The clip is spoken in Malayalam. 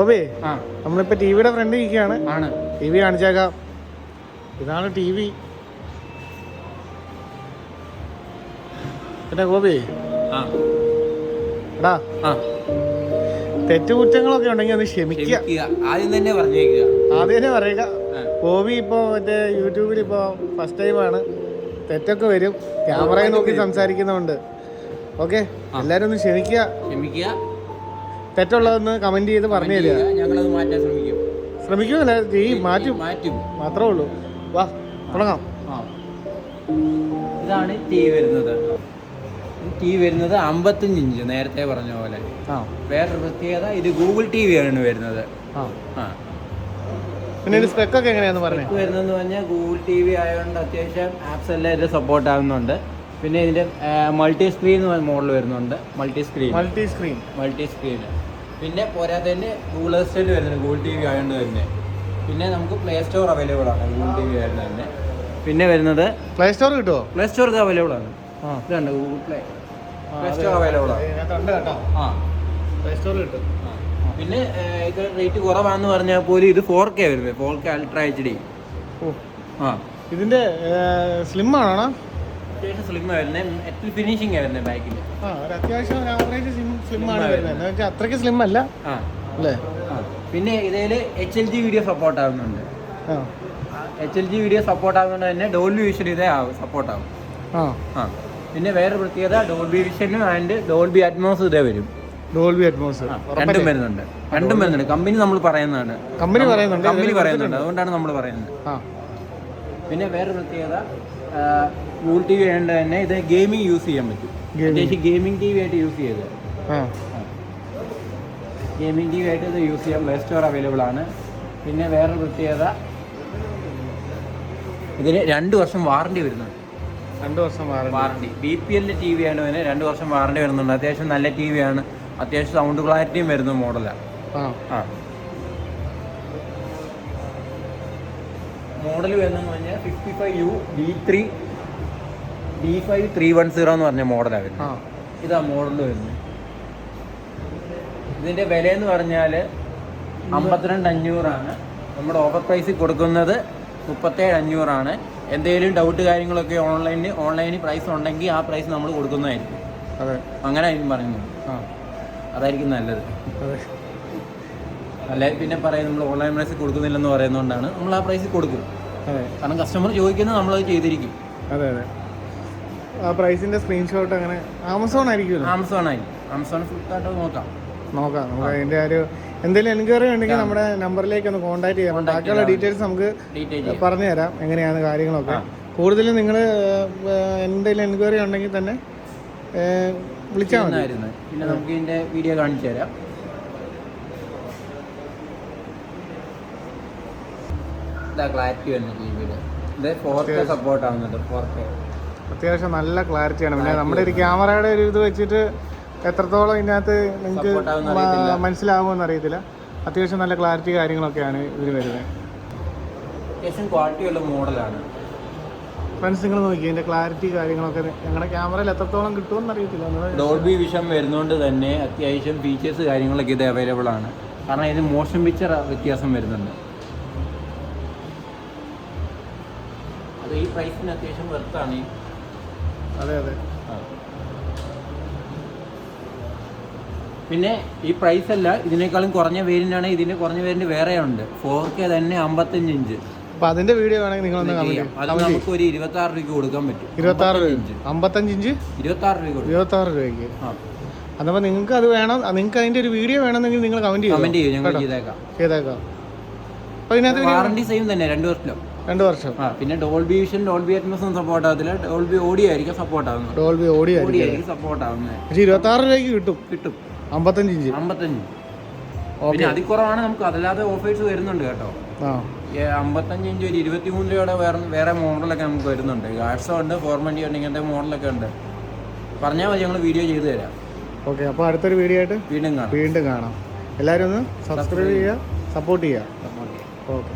ഓബേ നമ്മളിപ്പോ നമ്മളിപ്പോ ടിവിയുടെ ഫ്രണ്ട് ഇരിക്കുകയാണ്. ആണ്. ടി വി കാണിച്ചേക്കാം. ഇതാണ് ടി വി പിന്നെ ഗോപി എടാ. തെറ്റുകുറ്റങ്ങളൊക്കെ ഉണ്ടെങ്കിൽ അത് ക്ഷമിക്കുക. ആദ്യം തന്നെ പറഞ്ഞേക്കുക. ആദ്യം തന്നെ പറയുക. ഗോപി ഇപ്പോ മറ്റേ യൂട്യൂബിൽ ഇപ്പോ ഫസ്റ്റ് ടൈമാണ് തെറ്റൊക്കെ വരും. ക്യാമറയിൽ നോക്കി സംസാരിക്കുന്നുണ്ട് ഓക്കെ? എല്ലാരും ഒന്ന് ക്ഷമിക്കുക. ക്ഷമിക്കുക. തെറ്റുള്ളതെന്ന് കമന്റ് ചെയ്ത് പറഞ്ഞു തരിക. ഞങ്ങളത് മാറ്റാൻ ശ്രമിക്കും. ശ്രമിക്കുമല്ല ഈ മാറ്റും മാറ്റും മാത്രമേ ഉള്ളൂ. വാ തുടങ്ങാം. ഇതാണ് ടി വരുന്നത്. ടി വരുന്നത് അമ്പത്തഞ്ച് ഇഞ്ച് നേരത്തെ പറഞ്ഞ പോലെ. ആ. വേറൊരു പ്രത്യേകത ഇത് ഗൂഗിൾ ടി വി ആണ് വരുന്നത്. ആ. ആ. പിന്നെ സ്പെക്കൊക്കെ എങ്ങനെയാന്ന് പറഞ്ഞേ? ഇത് വരുന്നതെന്ന് പറഞ്ഞാൽ ഗൂഗിൾ ടി വി ആയതുകൊണ്ട് അത്യാവശ്യം ആപ്സ് എല്ലാം ഇത് സപ്പോർട്ട് ആവുന്നുണ്ട്. പിന്നെ ഇതിന്റെ മൾട്ടി സ്ക്രീൻ മോഡൽ വരുന്നുണ്ട്. Multi screen multi screen multi screen പിന്നെ പോരാത്തതിന് ഗൂഗിൾ അസിസ്റ്റന്റ് വരുന്നുണ്ട് ഗൂഗിൾ ടി വി ആയതുകൊണ്ട് തന്നെ. പിന്നെ നമുക്ക് പ്ലേ സ്റ്റോർ അവൈലബിൾ ആണ് ഗൂഗിൾ ടി വി ആയതുകൊണ്ട് തന്നെ. പിന്നെ വരുന്നത് പ്ലേ സ്റ്റോർ കിട്ടുമോ പ്ലേ സ്റ്റോർ ഇത് അവൈലബിൾ ആണ്. ആ. ഇതുണ്ട് Google play play store available ആണ്. ആ. പ്ലേ സ്റ്റോർ കിട്ടും. പിന്നെ ഇത് റേറ്റ് കുറവാണെന്ന് പറഞ്ഞാൽ പോലും ഇത് ഫോർ കെ വരുന്നത് four K ultra H D ഓ. ആ. ഇതിന്റെ സ്ലിം ആണോ? അത്യാവശ്യം സ്ലിം വരുന്നത് മെറ്റൽ ഫിനിഷിംഗ് വരുന്നത് ബാക്കിൽ ആ ഒരു അത്യാവശ്യം ഒരു ആവറേജ് സ്ലിം ആണ് വരുന്നത്. എന്ന് വെച്ചാൽ അത്രയ്ക്ക് സ്ലിം അല്ല. ആ. അല്ലേ? പിന്നെ ഇതിൽ H L G video support ആവുന്നുണ്ട്. H L G video support ആവുന്നത് തന്നെ ഡോൾബി വിഷൻ ഇതേ ആവും സപ്പോർട്ട് ആവും. ആ. പിന്നെ വേറെ പ്രത്യേകത ഡോൾബി വിഷനും ആൻഡ് ഡോൾബി അറ്റ്മോസ് ഇതേ വരും. ഡോൾബി അറ്റ്മോസ് രണ്ടും വരുന്നുണ്ട്. രണ്ടും വരുന്നുണ്ട്. കമ്പനി നമ്മൾ പറയുന്നതാണ്. കമ്പനി പറയുന്നുണ്ട്. കമ്പനി പറയുന്നുണ്ട്. അതുകൊണ്ടാണ് നമ്മൾ പറയുന്നത്. പിന്നെ വേറെ പ്രത്യേകത ഗൂൾ ടി വി ആയതുകൊണ്ട് തന്നെ ഇത് ഗെയിമിംഗ് യൂസ് ചെയ്യാൻ പറ്റും. അത്യാവശ്യം ഗെയിമിംഗ് ടി വി ആയിട്ട് യൂസ് ചെയ്ത് ഗെയിമിംഗ് ടി വി ആയിട്ട് ഇത് യൂസ് ചെയ്യാം. പ്ലേ സ്റ്റോർ അവൈലബിൾ ആണ്. പിന്നെ വേറെ പ്രത്യേകത ഇതിന് രണ്ട് വർഷം വാറണ്ടി വരുന്നുണ്ട്. രണ്ട് വർഷം വാറണ്ടി ബി പി എല്ലിന്റെ ടി വി ആണ് ഇതിന് രണ്ട് വർഷം വാറണ്ടി വരുന്നുണ്ട്. അത്യാവശ്യം നല്ല ടി വി ആണ്. അത്യാവശ്യം സൗണ്ട് ക്ലാരിറ്റിയും വരുന്ന മോഡലാണ് ആ. മോഡൽ വരുന്നതെന്ന് പറഞ്ഞാൽ fifty five U D three D five three one zero എന്ന് പറഞ്ഞ മോഡലാണ് ആ. വരുന്നത് ഇതാ മോഡൽ വരുന്നത്. ഇതിന്റെ വില എന്ന് പറഞ്ഞാൽ അമ്പത്തിരണ്ട് അഞ്ഞൂറാണ്. നമ്മുടെ ഓഫർ പ്രൈസിൽ കൊടുക്കുന്നത് മുപ്പത്തേഴ് അഞ്ഞൂറാണ്. എന്തെങ്കിലും ഡൗട്ട് കാര്യങ്ങളൊക്കെ ഓൺലൈനിൽ ഓൺലൈനിൽ പ്രൈസ് ഉണ്ടെങ്കിൽ ആ പ്രൈസ് നമ്മൾ കൊടുക്കുന്നതായിരിക്കും. അതെ. അങ്ങനെ ആയിരിക്കും പറയുന്നത്. ആ. അതായിരിക്കും നല്ലത്. അതെ. അല്ലെ? പിന്നെ പറയും നമ്മൾ ഓൺലൈൻ പ്രൈസ് കൊടുക്കുന്നില്ലെന്ന് പറയുന്നതുകൊണ്ടാണ് നമ്മൾ ആ പ്രൈസിൽ കൊടുക്കും. അതെ. കാരണം കസ്റ്റമർ ചോദിക്കുന്നത് നമ്മളത് ചെയ്തിരിക്കും. അതെ അതെ. ആ പ്രൈസിന്റെ സ്ക്രീൻഷോട്ട് അങ്ങനെ ആമസോൺ ആയിരിക്കും. ആമസോൺ ആയി ആമസോൺ ഫ്ലിപ്കാർട്ട് നോക്കാം. നോക്കാം നമുക്ക് അതിന്റെ ഒരു എന്തെങ്കിലും എൻക്വയറി ഉണ്ടെങ്കിൽ നമ്മുടെ നമ്പറിലേക്ക് ഒന്ന് കോൺടാക്ട് ചെയ്യാം. ബാക്കിയുള്ള ഡീറ്റെയിൽസ് നമുക്ക് പറഞ്ഞു തരാം എങ്ങനെയാണ് കാര്യങ്ങളൊക്കെ. കൂടുതലും നിങ്ങൾ എന്തെങ്കിലും എൻക്വയറി ഉണ്ടെങ്കിൽ തന്നെ വിളിച്ചാൽ മതി. പിന്നെ നമുക്ക് ഇതിന്റെ വീഡിയോ കാണിച്ചു തരാം. ക്ലാരിറ്റി വരുന്ന ടി വിയിൽ ഇത് ഫോർ കെ സപ്പോർട്ട് ആവുന്നുണ്ട് ഫോർ കെ അത്യാവശ്യം നല്ല ക്ലാരിറ്റിയാണ് പിന്നെ നമ്മുടെ ഒരു ക്യാമറയുടെ ഒരു ഇത് വെച്ചിട്ട് എത്രത്തോളം ഇതിനകത്ത് നിങ്ങൾക്ക്. മനസ്സിലാവുമെന്ന് അറിയത്തില്ല. അത്യാവശ്യം നല്ല ക്ലാരിറ്റി കാര്യങ്ങളൊക്കെയാണ് ഇതിന് വരുന്നത്. അത്യാവശ്യം ക്വാളിറ്റി ഉള്ള മോഡലാണ് ഫ്രണ്ട്സ് നിങ്ങൾ നോക്കി ഇതിന്റെ ക്ലാരിറ്റി കാര്യങ്ങളൊക്കെ ഞങ്ങളുടെ ക്യാമറയിൽ എത്രത്തോളം കിട്ടുമെന്ന് അറിയത്തില്ല. ഡോൾബി വിഷൻ വരുന്നതുകൊണ്ട് തന്നെ അത്യാവശ്യം ഫീച്ചേഴ്സ് കാര്യങ്ങളൊക്കെ ഇത് അവൈലബിൾ ആണ്. കാരണം ഇത് മോഷൻ പിക്ചർ വ്യത്യാസം വരുന്നുണ്ട്. അത് ഈ പ്രൈസിന് അത്യാവശ്യം വെർത്താണ് ഈ അതെ അതെ. പിന്നെ ഈ പ്രൈസ് അല്ല ഇതിനേക്കാളും കുറഞ്ഞ വേരിയന്റ് ഇതിന്റെ ഇതിന് കുറഞ്ഞ വേരിയന്റ് വേറെ ഉണ്ട്. ഫോർ കെ തന്നെ അമ്പത്തഞ്ച് ഇഞ്ച്. അപ്പൊ അതിന്റെ വീഡിയോ വേണമെങ്കിൽ നിങ്ങളൊന്ന് ചെയ്യാം അത് കമന്റ് നമുക്ക് ഒരു ഇരുപത്തി ആറ് രൂപയ്ക്ക് കൊടുക്കാൻ പറ്റും. ഇരുപത്തി ആറ് അമ്പത്തഞ്ച് രൂപ. ഇഞ്ച്. അമ്പത്തഞ്ച് ഇഞ്ച്? ഇരുപത്തി ആറ് രൂപ കൊടുക്കും. ഇരുപത്തി ആറ് രൂപയ്ക്ക്. ആ. അതപ്പോ നിങ്ങൾക്ക് അത് വേണം. നിങ്ങൾക്ക് അതിന്റെ ഒരു വീഡിയോ വേണമെന്നെങ്കിൽ നിങ്ങൾ കമന്റ് ചെയ്യും കമന്റ് ചെയ്യും. ഞങ്ങൾ ചെയ്തേക്കാം. ചെയ്തേക്കാം. അപ്പൊ ഇതിനകത്ത് വാറണ്ടി സെയിം തന്നെ രണ്ട് വർഷം. രണ്ട് വർഷം. ആ പിന്നെ Dolby vision Dolby Atmos support ആകത്തില്ല ഡോൾബി ഓഡി ആയിരിക്കും സപ്പോർട്ട് ആവുന്നത്. ഡോൾബി ഓഡിയോ ആയിരിക്കും സപ്പോർട്ട് ആവുന്നത്. പക്ഷേ ഇരുപത്തി ആറ് രൂപയ്ക്ക് കിട്ടും. കിട്ടും. അമ്പത്തഞ്ച് ഇഞ്ച്. അമ്പത്തഞ്ച്. പിന്നെ അതിൽ കുറവാണ് നമുക്ക്. അതല്ലാതെ ഓഫേഴ്സ് വരുന്നുണ്ട് കേട്ടോ. അമ്പത്തഞ്ച് ഇഞ്ച് ഒരു ഇരുപത്തി മൂന്ന് രൂപയുടെ വേറെ വേറെ മോഡലൊക്കെ നമുക്ക് വരുന്നുണ്ട്. ഗാഡ്സോ ഉണ്ട് ഫോർമന്റി ഉണ്ട് ഇങ്ങനത്തെ മോഡലൊക്കെ ഉണ്ട്. പറഞ്ഞാൽ മതി ഞങ്ങൾ വീഡിയോ ചെയ്തു തരാം. ഓക്കെ അപ്പോൾ അടുത്തൊരു വീഡിയോ ആയിട്ട് വീണ്ടും കാണാം. വീണ്ടും കാണാം. എല്ലാവരും ഒന്ന് സബ്സ്ക്രൈബ് ചെയ്യുക സപ്പോർട്ട് ചെയ്യുക. ഓക്കെ.